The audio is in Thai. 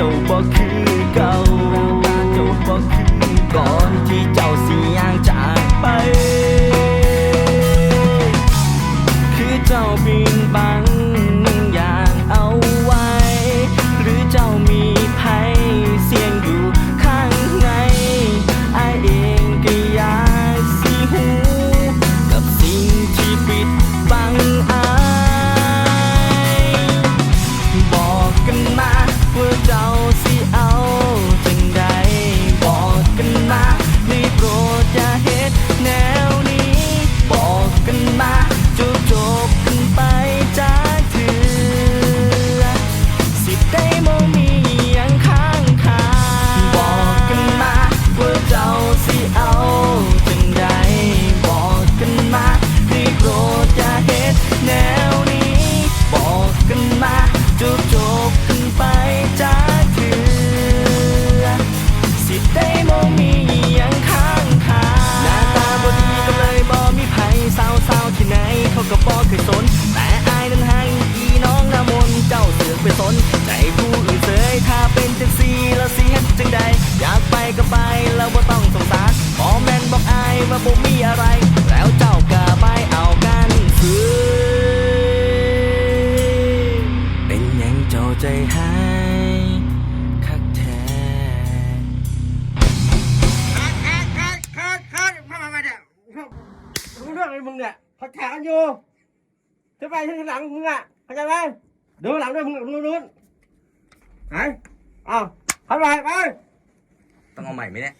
เจ้าบ่คือเก่าเจ้าบ่คือก่อนที่เจ้าสิย่างจาก เนี่ยเขาแข่งกันอยู่ขึ้นไปที่หลังมึงอะเข้าใจไหมดูหลังด้วยมึงดูดูไหนอ้าวเข้าไปไปต้องเอาใหม่ไหมเนี่ย